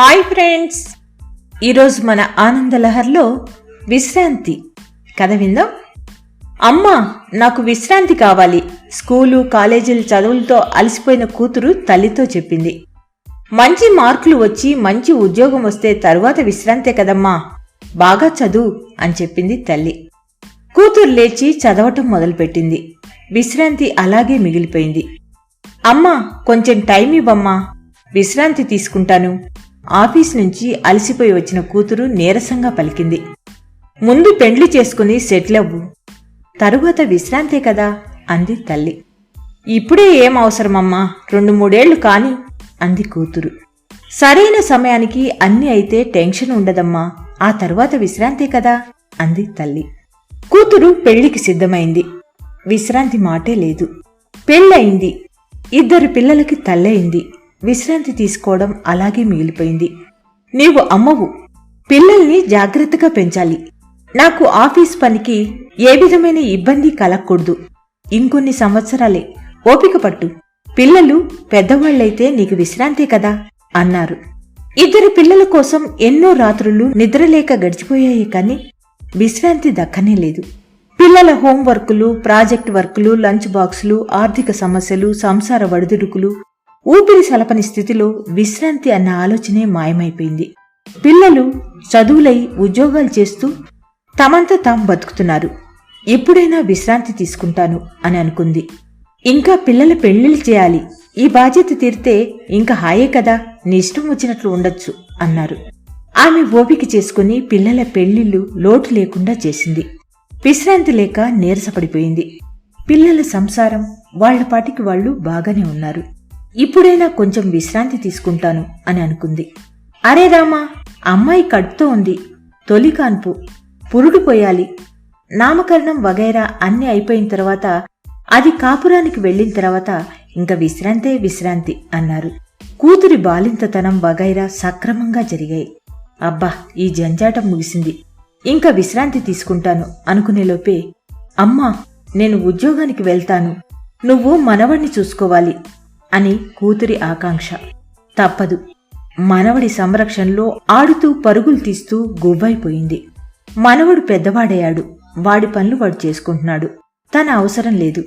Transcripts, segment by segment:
Hi friends. ఈరోజు మన ఆనందలహర్లో విశ్రాంతి. కథ విందాం. అమ్మా నాకు విశ్రాంతి కావాలి. స్కూలు కాలేజీల చదువులతో అలసిపోయిన కూతురు తల్లితో చెప్పింది. మంచి మార్కులు వచ్చి మంచి ఉద్యోగం వస్తే తరువాత విశ్రాంతే కదమ్మా. బాగా చదువు అని చెప్పింది తల్లి. కూతురు లేచి చదవటం మొదలుపెట్టింది. విశ్రాంతి అలాగే మిగిలిపోయింది. అమ్మా కొంచెం టైం ఇవ్వమ్మా. విశ్రాంతి తీసుకుంటాను. ఆఫీస్ నుంచి అలసిపోయి వచ్చిన కూతురు నీరసంగా పలికింది. ముందు పెండ్లి చేసుకుని సెటిల్ అవ్వు. తరువాత విశ్రాంతే కదా? అంది తల్లి. ఇప్పుడే ఏం అవసరమమ్మా? రెండు మూడేళ్ళు కాని అంది కూతురు. సరైన సమయానికి అన్ని అయితే టెన్షన్ ఉండదమ్మా. ఆ తరువాత విశ్రాంతే కదా? అంది తల్లి. కూతురు పెళ్ళికి సిద్ధమైంది. విశ్రాంతి మాటే లేదు. పెళ్ళయింది. ఇద్దరు పిల్లలకి తల్లయింది. విశ్రాంతి తీసుకోవడం అలాగే మిగిలిపోయింది. నీవు అమ్మవు. పిల్లల్ని జాగ్రత్తగా పెంచాలి. నాకు ఆఫీస్ పనికి ఏ విధమైన ఇబ్బంది కలగకూడదు. ఇంకొన్ని సంవత్సరాలే. ఓపిక పట్టు. పిల్లలు పెద్దవాళ్ళైతే నీకు విశ్రాంతే కదా? అన్నారు. ఇద్దరు పిల్లల కోసం ఎన్నో రాత్రులు నిద్రలేక గడిచిపోయాయి కాని విశ్రాంతి దక్కనే లేదు. పిల్లల హోంవర్కులు ప్రాజెక్ట్ వర్కులు లంచ్ బాక్సులు ఆర్థిక సమస్యలు సంసార వడిదుడుకులు ఊపిరి సలపని స్థితిలో విశ్రాంతి అన్న ఆలోచనే మాయమైపోయింది. పిల్లలు చదువులై ఉద్యోగాలు చేస్తూ తమంతా తాము బతుకుతున్నారు. ఎప్పుడైనా విశ్రాంతి తీసుకుంటాను అని అనుకుంది. ఇంకా పిల్లల పెళ్ళిళ్ళు చేయాలి. ఈ బాధ్యత తీరితే ఇంకా హాయే కదా నీ ఇష్టం వచ్చినట్లు ఉండొచ్చు అన్నారు. ఆమె ఓపిక చేసుకుని పిల్లల పెళ్ళిళ్ళు లోటు లేకుండా చేసింది. విశ్రాంతి లేక నీరసపడిపోయింది. పిల్లల సంసారం వాళ్ళ పాటికి వాళ్ళు బాగానే ఉన్నారు. ఇప్పుడైనా కొంచెం విశ్రాంతి తీసుకుంటాను అని అనుకుంది. అరే రామా అమ్మాయి కడుపుతో ఉంది. తొలి కాన్పు. పురుడు పోయాలి. నామకరణం వగైరా అన్ని అయిపోయిన తర్వాత అది కాపురానికి వెళ్ళిన తర్వాత ఇంకా విశ్రాంతే విశ్రాంతి అన్నారు. కూతురి బాలింతతనం వగైరా సక్రమంగా జరిగాయి. అబ్బా ఈ జంజాటం ముగిసింది. ఇంకా విశ్రాంతి తీసుకుంటాను అనుకునేలోపే అమ్మా నేను ఉద్యోగానికి వెళ్తాను. నువ్వు మనవణ్ణి చూసుకోవాలి. అని కూతురి ఆకాంక్ష. తప్పదు. మనవడి సంరక్షణలో ఆడుతూ పరుగులు తీస్తూ గువ్వైపోయింది. మనవడు పెద్దవాడయ్యాడు. వాడి పనులు వాడు చేసుకుంటున్నాడు. తన అవసరం లేదు.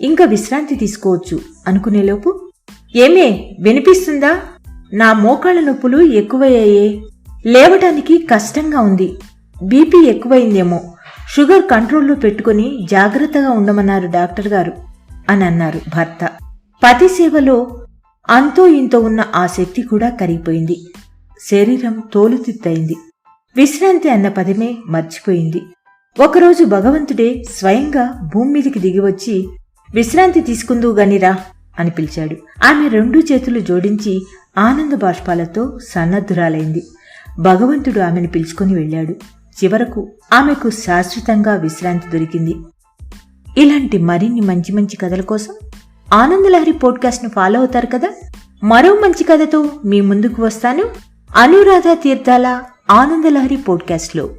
ఇంకా విశ్రాంతి తీసుకోవచ్చు అనుకునేలోపు ఏమే వినిపిస్తుందా? నా మోకాళ్ళ నొప్పులు ఎక్కువయ్యాయే. లేవటానికి కష్టంగా ఉంది. బీపీ ఎక్కువైందేమో. షుగర్ కంట్రోల్లో పెట్టుకుని జాగ్రత్తగా ఉండమన్నారు డాక్టర్ గారు. అని అన్నారు భర్త. పతి సేవలో అంతో ఇంతో ఉన్న ఆ శక్తి కూడా కరిగిపోయింది. శరీరం తోలుతిత్తయింది. విశ్రాంతి అన్న పదమే మర్చిపోయింది. ఒకరోజు భగవంతుడే స్వయంగా భూమి మీదికి దిగివచ్చి విశ్రాంతి తీసుకుందు గనిరా అని పిలిచాడు. ఆమె రెండు చేతులు జోడించి ఆనంద బాష్పాలతో సన్నద్ధురాలైంది. భగవంతుడు ఆమెను పిలుచుకొని వెళ్ళాడు. చివరకు ఆమెకు శాశ్వతంగా విశ్రాంతి దొరికింది. ఇలాంటి మరిన్ని మంచి మంచి కథల కోసం ఆనందలహరి పోడ్కాస్ట్ను ఫాలో అవుతారు కదా? మరో మంచి కథతో మీ ముందుకు వస్తాను. అనురాధ తీర్థాల ఆనందలహరి పోడ్కాస్ట్లో.